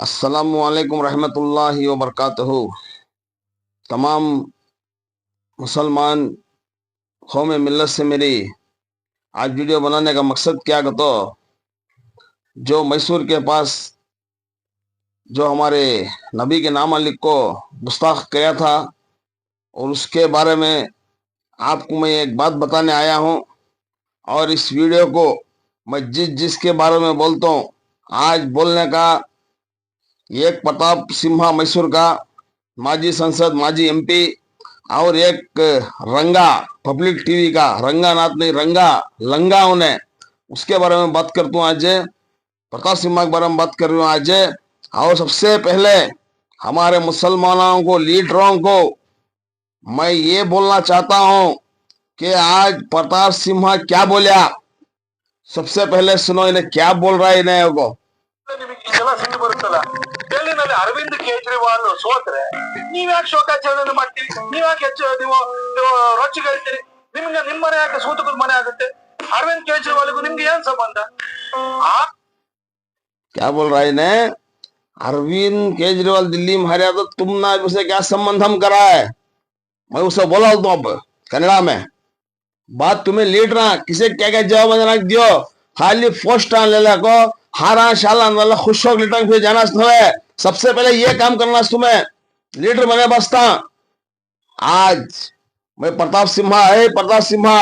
असलकम रहमतुल्लाहि व बरकातहू तमाम मुसलमान कौम मिलत से मेरी आज वीडियो बनाने का मकसद क्या तो जो मैसूर के पास जो हमारे नबी के नाम अली को गुस्ताख किया था, और उसके बारे में आपको मैं एक बात बताने आया हूँ, और इस वीडियो को मैं जिस जिसके बारे में बोलता हूँ, आज बोलने का एक प्रताप सिम्हा मैसूर का, माजी संसद, माजी एमपी और एक, रंगा, पब्लिक टीवी का, रंगानाथ नहीं, रंगा लंगा उन्हें उसके बारे में बात करता हूँ आज। प्रताप सिम्हा के बारे में बात कर रही हूँ आज। और सबसे पहले, हमारे मुसलमानों को, लीडरों को, मैं ये बोलना चाहता हूँ कि आज प्रताप सिम्हा क्या बोलिया सबसे पहले सुनो इन्हें क्या बोल रहा है इन्हें को ನಿಮಗೆ ಇದೆಲ್ಲ ಸಿಟ್ಟು ಬರುತ್ತಲ್ಲ ಡೆಲ್ಲಿನಲ್ಲಿ ಅರವಿಂದ್ ಕೇಜ್ರಿವಾಲ್ ಸೋತ್ರೆ ನೀವ್ ಯಾಕೆ ಶೋಕಾಚರಣೆ ಮಾಡ್ತೀರಿ ನೀವ್ ಯಾಕೆ ಹೆಚ್ಚು ನೀವು ನೀವು ರೊಚ್ಚಿಗೆಳ್ತೀರಿ ನಿಮ್ಗೆ ನಿಮ್ ಮನೆ ಯಾಕೆ ಸೂತಕದ ಮನೆ ಆಗುತ್ತೆ ಅರವಿಂದ್ ಕೇಜ್ರಿವಾಲ್ಗೂ ನಿಮ್ಗೆ ಏನ್ ಸಂಬಂಧ ಆ क्या बोल रहा है इन्हें अरविंद केजरीवाल दिल्ली में हारा तो तुमने उसे क्या संबंध हम करा है मैं उसे बोला तो अब कन्नड़ा में बात तुम्हें लीड रहा किसे क्या क्या जवाब देना दियो खाली पोस्ट आन ले को हारा शाला नल्ला खुश हो लिटंग फिर जाना है सबसे पहले ये काम करना तुम्हें लीडर बने बसता आज मैं प्रताप सिम्हा है प्रताप सिम्हा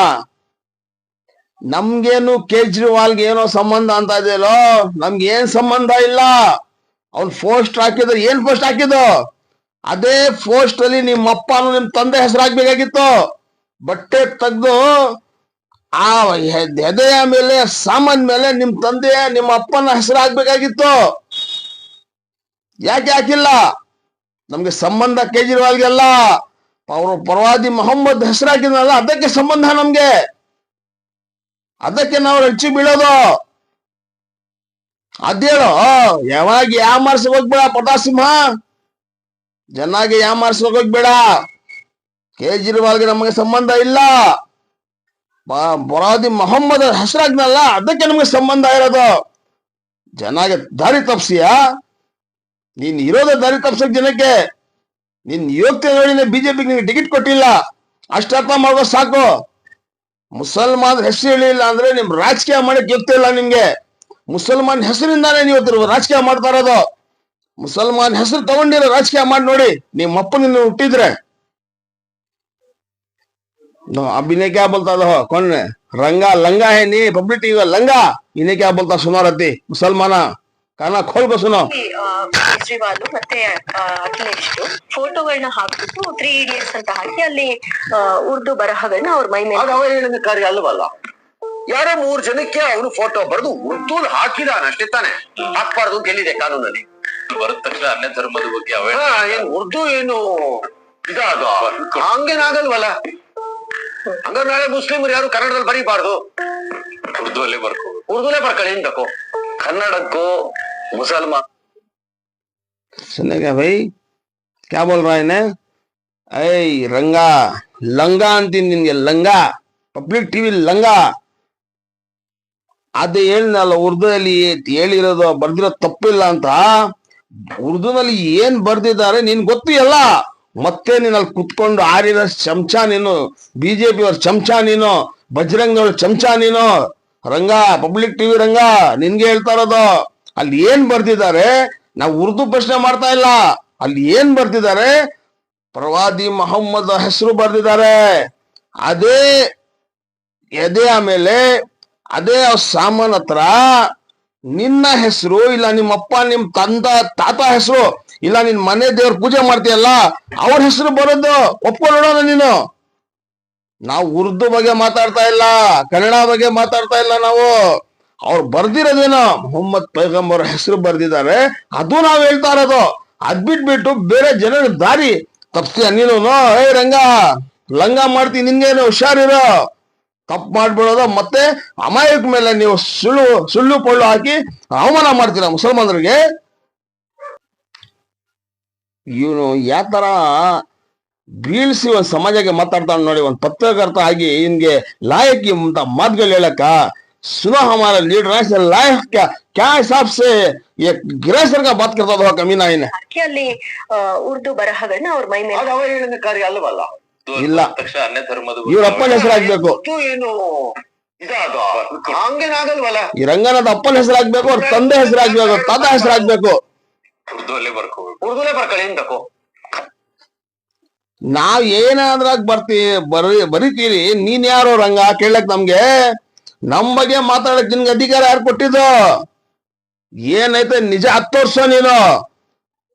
ನಮ್ಗೇನು ಕೇಜ್ರಿವಾಲ್ಗೆ ಏನೋ ಸಂಬಂಧ ಅಂತ ಇದೆಯಲ್ಲೋ ನಮ್ಗೆ ಏನ್ ಸಂಬಂಧ ಇಲ್ಲ ಅವ್ನ್ ಪೋಸ್ಟ್ ಹಾಕಿದ್ರೆ ಏನ್ ಪೋಸ್ಟ್ ಹಾಕಿದ್ದು ಅದೇ ಪೋಸ್ಟ್ ಅಲ್ಲಿ ನಿಮ್ಮ ಅಪ್ಪನು ನಿಮ್ ತಂದೆ ಹೆಸರು ಹಾಕ್ಬೇಕಾಗಿತ್ತು ಬಟ್ಟೆ ತೆಗ್ದು ಆ ಎದೆಯ ಮೇಲೆ, ಸಾಮಾನ್ ಮೇಲೆ ನಿಮ್ ತಂದೆ, ನಿಮ್ಮ ಅಪ್ಪನ ಹೆಸರು ಹಾಕ್ಬೇಕಾಗಿತ್ತು ಯಾಕೆ ಹಾಕಿಲ್ಲ? ನಮ್ಗೆ ಸಂಬಂಧ ಕೇಜ್ರಿವಾಲ್ಗೆಲ್ಲ ಅವರು ಪರವಾದಿ ಮೊಹಮ್ಮದ್ ಹೆಸರು ಹಾಕಿದ್ನಲ್ಲ ಅದಕ್ಕೆ ಸಂಬಂಧ ನಮ್ಗೆ. ಅದಕ್ಕೆ ನಾವು ರಚ್ಚಿ ಬೀಳೋದು. ಅದೇಳು ಯಾವಾಗ ಯಾಮಾರ್ಸಕ್ ಹೋಗ್ಬೇಡ ಪಟಾಸಿಂಹ ಯಾವ ಯಾಮಾರ್ಸಕ್ ಹೋಗ್ಬೇಡ? ಕೇಜ್ರಿವಾಲ್ಗೆ ನಮಗೆ ಸಂಬಂಧ ಇಲ್ಲ. ಬರಾದಿ ಮೊಹಮ್ಮದ್ ಹೆಸರಾಗ್ನಲ್ಲ ಅದಕ್ಕೆ ನಮಗೆ ಸಂಬಂಧ ಇರೋದು. ಜನಾಗೆ ದಾರಿ ತಪ್ಸಿಯ? ನೀನ್ ಇರೋದ ದಾರಿ ತಪ್ಸಕ್ ಜನಕ್ಕೆ. ನಿನ್ ಯೋಗ್ಯತೆ ನೋಡಿ ಬಿಜೆಪಿ ನಿನ್ಗೆ ಟಿಕೆಟ್ ಕೊಟ್ಟಿಲ್ಲ. ಅಷ್ಟಾರ್ಥ ಮಾಡೋ ಸಾಕು. ಮುಸಲ್ಮಾನ್ ಹೆಸರು ಹೇಳಿಲ್ಲ ಅಂದ್ರೆ ನಿಮ್ ರಾಜಕೀಯ ಮಾಡಕ್ ಯೋಗ್ಯತೆ ಇಲ್ಲ ನಿಮ್ಗೆ. ಮುಸಲ್ಮಾನ್ ಹೆಸರಿಂದಾನೇ ನೀವು ರಾಜಕೀಯ ಮಾಡ್ತಾ ಇರೋದು. ಮುಸಲ್ಮಾನ್ ಹೆಸರು ತಗೊಂಡಿರೋ ರಾಜಕೀಯ ಮಾಡಿ ನೋಡಿ, ನಿಮ್ಮ ಅಪ್ಪ ನಿನ್ನ ಹುಟ್ಟಿದ್ರೆ. अब इन्हें क्या बोलता था कौन है रंगा लंगा है नहीं पब्लिक टीवी लंगा इन्हें क्या बोलता सुना रहती मुसलमाना काना खोल को सुनो ಆ, ಕೇಜ್ರಿವಾಲ್ ಮತ್ತೆ ಆ, ಅಖಿಲೇಶ್ ಫೋಟೋಗಳನ್ನ ಹಾಕ್ಬಿಟ್ಟು ತ್ರೀ ಇಡಿಯಟ್ಸ್ ಅಂತ ಹಾಕಿ ಅಲ್ಲಿ ಆ, ಉರ್ದು ಬರಹಗಳನ್ನ ಅವ್ರ ಮೈ ಮೇಲೆ ಅದು ಅವಹೇಳನ ಕಾರ್ಯ ಅಲ್ವಲ್ಲ ಯಾರೋ ಮೂರ್ ಜನಕ್ಕೆ ಅವನು ಫೋಟೋ ಬರೆದು ಉರ್ದೂಲ್ ಹಾಕಿದಾನ ಅಷ್ಟೇ ತಾನೆ ಹಾಕ್ಬಾರ್ದು ಅಂತ ಹೇಳಿದೆ ಕಾನೂನಲ್ಲಿ ಬರದ ತಕ್ಷಣ ಅನ್ಯ ಧರ್ಮದ ಬಗ್ಗೆ ಅವೇ ಹಾ, ಏನ್ ಉರ್ದು ಏನು ಇದಾದು ಹಂಗೇನಾಗಲ್ವಲ್ಲ ಹಂಗಾರೆ ನಾಳೆ ಮುಸ್ಲಿಮರು ಯಾರು ಕನ್ನಡದಲ್ಲಿ ಬರೀಬಾರ್ದು? ಉರ್ದುವಲ್ಲೇ ಬರ್ಕೋ. ಉರ್ದುಲೇ ಬರ್ಕೊಳ್ಳಿ ಏನ್ ಬೇಕು ಕನ್ನಡಕ್ಕೂ ಮುಸಲ್ಮಾನ್. ಬೈ. ಭೈ ಕ್ಯಾ ಬೋಲ್ ರಾಯ್ನೆ ಐ ರಂಗ. ಲಂಗಾ ಅಂತೀನಿ ನಿನ್ಗೆ ಲಂಗ. ಪಬ್ಲಿಕ್ ಟಿವಿ ಲಂಗ. ಅದೇ ಹೇಳಿನಲ್ಲ ಉರ್ದುದಲ್ಲಿ ಹೇಳಿರೋದು ಬರ್ದಿರೋ ತಪ್ಪಿಲ್ಲ ಅಂತ. ಉರ್ದುನಲ್ಲಿ ಏನ್ ಬರ್ದಿದ್ದಾರೆ ನಿನ್ ಗೊತ್ತಿಲ್ಲ ಮತ್ತೆ ನೀನು ಅಲ್ಲಿ ಕುತ್ಕೊಂಡು ಆರಿರೋ ಚಮಚ ನೀನು ಬಿಜೆಪಿ ಅವ್ರ ಚಮಚ ನೀನು, ಬಜರಂಗದವ್ರ ಚಮಚ ನೀನು. ರಂಗ, ಪಬ್ಲಿಕ್ ಟಿವಿ ರಂಗ, ನಿನ್ಗೆ ಹೇಳ್ತಾ ಇರೋದು. ಅಲ್ಲಿ ಏನ್ ಬರ್ದಿದ್ದಾರೆ? ನಾವು ಉರ್ದು ಪ್ರಶ್ನೆ ಮಾಡ್ತಾ ಇಲ್ಲ. ಅಲ್ಲಿ ಏನ್ ಬರ್ದಿದ್ದಾರೆ? ಪ್ರವಾದಿ ಮೊಹಮ್ಮದ್ ಹೆಸರು ಬರ್ದಿದ್ದಾರೆ. ಅದೇ ಎದೆ ಆಮೇಲೆ ಅದೇ ಸಾಮಾನ್ ಹತ್ರ ನಿನ್ನ ಹೆಸರು ಇಲ್ಲ ನಿಮ್ಮ ಅಪ್ಪ ನಿಮ್ ತಂದ, ತಾತ ಹೆಸರು ಇಲ್ಲ, ನಿನ್ ಮನೆ ದೇವ್ರ ಪೂಜೆ ಮಾಡ್ತೀಯಲ್ಲ, ಅವ್ರ ಹೆಸರು ಬರೋದು ಒಪ್ಕೊ ನೋಡೋಣ ನೀನು. ನಾವು ಉರ್ದು ಬಗ್ಗೆ ಮಾತಾಡ್ತಾ ಇಲ್ಲ, ಕನ್ನಡ ಬಗ್ಗೆ ಮಾತಾಡ್ತಾ ಇಲ್ಲ ನಾವು. ಅವ್ರು ಬರ್ದಿರೋದೇನೋ? ಮೊಹಮ್ಮದ್ ಪೈಗಂಬರ್ ಹೆಸರು ಬರ್ದಿದ್ದಾರೆ. ಅದು ನಾವ್ ಹೇಳ್ತಾ ಇರೋದು. ಅದ್ ಬಿಟ್ಬಿಟ್ಟು ಬೇರೆ ಜನರ ದಾರಿ ತಪ್ಸ್ತೀಯ ನೀನು? ಏ, ರಂಗ, ಲಂಗ ಮಾಡ್ತೀನಿ ನಿನ್ಗೇನು ಹುಷಾರಿರೋ ತಪ್ಪು ಮಾಡ್ಬಿಡೋದು ಮತ್ತೆ ಅಮಾಯಕ ಮೇಲೆ ನೀವು ಸುಳ್ಳು ಸುಳ್ಳು ಪಳ್ಳು ಹಾಕಿ ಅವಮಾನ ಮಾಡ್ತೀರಾ ಮುಸಲ್ಮಾನರಿಗೆ? ಇವನು ಯಾವ ತರ ಬೀಳ್ಸಿ ಒಂದ್ ಸಮಾಜಕ್ಕೆ ಮಾತಾಡ್ತಾನೆ ನೋಡಿ ಒಂದ್ ಪತ್ರಕರ್ತ ಆಗಿ ಇನ್ಗೆ ಲಾಯಕಿ ಅಂತ ಮಾತುಗಳು ಹೇಳಕ್ಕ सुनो हमारा लीडर ऐसे लाइफ क्या क्या हिसाब से ये गिरेसर का बात करता था कमीना इन्हें ಹಾಕಿ ಅಲ್ಲಿ ಆ, ಉರ್ದು ಬರಹಗಳನ್ನ ಅವ್ರ ಮೈ ಮೇಲೆ ಅದು ಅವಹೇಳನ ಕಾರ್ಯ ಅಲ್ಲವಲ್ಲ ಉರ್ದು ಇಲ್ಲ. ಅಂದ ತಕ್ಷಣ ಅನ್ಯ ಧರ್ಮದ ಇವ್ರ ಬಗ್ಗೆ ಅಪ್ಪನ ಹೆಸರಾಗ್ಬೇಕು ಇದು ಏನು ಇದಾದ ಹಂಗೇನಾಗಲ್ವಲ್ಲ ಈ ರಂಗನಾಥ್ ಅಪ್ಪನ ಹೆಸರಾಗ್ಬೇಕು ಅವ್ರ ತಂದೆ ಹೆಸರಾಗ್ಬೇಕು ಅವ್ರ ತಾತ ಹೆಸರಾಗ್ಬೇಕು ಉರ್ದು ಅಲ್ಲೇ ಬರ್ಕೋಬೇಕು ಬರ್ಕೊಳ್ಳಿ ಬೇಕು? ನಾವ್ ಏನಾದ್ರಾಗ ಬರ್ತಿ ಬರಿ ಬರಿತೀರಿ ನೀನ್ ಯಾರೋ ರಂಗ ಕೇಳಕ್ ನಮ್ಗೆ? ನಮ್ ಬಗ್ಗೆ ಮಾತಾಡಕ್ ನಿನ್ಗೆ ಅಧಿಕಾರ ಯಾರು ಕೊಟ್ಟಿದ್ದು? ಏನೈತೆ ನಿಜ ಹತ್ತು ವರ್ಷ ನೀನು?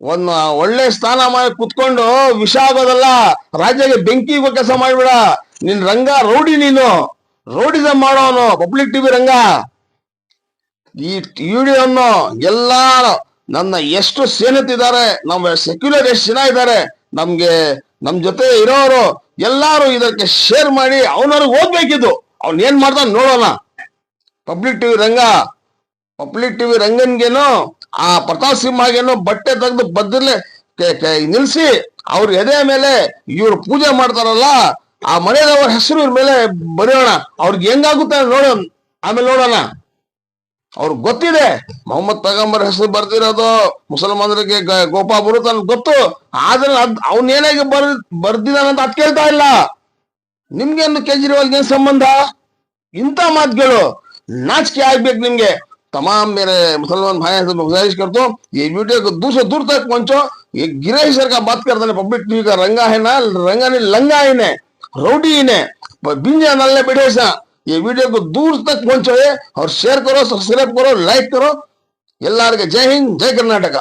ಒಂದ್ ಒಳ್ಳೆ ಸ್ಥಾನ ಮಾಡಿ ಕುತ್ಕೊಂಡು ವಿಷ ಆಗೋದಲ್ಲ ರಾಜ್ಯಗೆ ಬೆಂಕಿ ಕೆಲಸ ಮಾಡ್ಬಿಡ. ನಿನ್ ರಂಗ ರೌಡಿ ನೀನು. ರೌಡಿಸಮ್ ಮಾಡೋನು ಪಬ್ಲಿಕ್ ಟಿವಿ ರಂಗ. ಈ ವಿಡಿಯೋನ್ನು ಎಲ್ಲಾ ನನ್ನ ಎಷ್ಟು ಸೇನತಿದ್ದಾರೆ ನಮ್ಮ ಸೆಕ್ಯುಲರ್ ಎಷ್ಟು ಜನ ಇದ್ದಾರೆ, ನಮ್ಗೆ, ನಮ್ ಜೊತೆ ಇರೋರು ಎಲ್ಲಾರು ಇದಕ್ಕೆ ಶೇರ್ ಮಾಡಿ ಅವನವ್ರಿಗೆ ಓದ್ಬೇಕಿದ್ದು ಅವ್ನ ಏನ್ ಮಾಡ್ತಾನೆ ನೋಡೋಣ. Public TV Ranga public TV ರಂಗನ್ಗೇನು, ಆ ಪ್ರತಾಪ್ ಸಿಂಹಗೇನು ಬಟ್ಟೆ ತೆಗೆದು ಬದ್ದಲೆ ನಿಲ್ಸಿ, ಅವ್ರ ಎದೆ ಮೇಲೆ ಇವ್ರು ಪೂಜೆ ಮಾಡ್ತಾರಲ್ಲ, ಆ ಮನೆಯವ್ರ ಹೆಸರು ಮೇಲೆ ಬರೆಯೋಣ. ಅವ್ರಿಗೆ ಹೆಂಗಾಗುತ್ತೆ ನೋಡೋಣ. ಆಮೇಲೆ ನೋಡೋಣ. ಅವ್ರಿಗೆ ಗೊತ್ತಿದೆ ಮೊಹಮ್ಮದ್ ಪೈಗಂಬರ್ ಹೆಸರು ಬರ್ದಿರೋದು ಮುಸಲ್ಮಾನರಿಗೆ ಗ- ಗೋಪಾ ಬರುತ್ತೆ ಅಂತ ಗೊತ್ತು ಆದ್ರೆ ಅದ್ ಅವ್ನ ಏನಾಗಿ ಬರ್ ಬರ್ದಿದಾನಂತ ಅದ್ ಕೇಳ್ತಾ ಇಲ್ಲ ನಿಮ್ಗೇನು ಕೇಜ್ರಿವಾಲ್ಗೆ ಏನ್ ಸಂಬಂಧ ಇಂಥ ಮಾತುಗಳು नाचके ಆಗ್ಬೇಕು ನಿಮ್ಗೆ तमाम मेरे मुसलमान भाई हैं तो गुजारिश करता हूँ ये वीडियो को दूर से दूर तक पहुंचो ये गिरीश सर का बात करते हैं पब्लिक टीवी का रंगा है ना रंगा नहीं लंगा इन्हें रौडी इन्हें बिंजा नल्ले बैठे सा ये वीडियो को दूर तक पहुंचो और शेयर करो सब्सक्राइब करो लाइक करो ಎಲ್ಲರಿಗೆ ಜೈ ಹಿಂದ್ ಜೈ ಕರ್ನಾಟಕ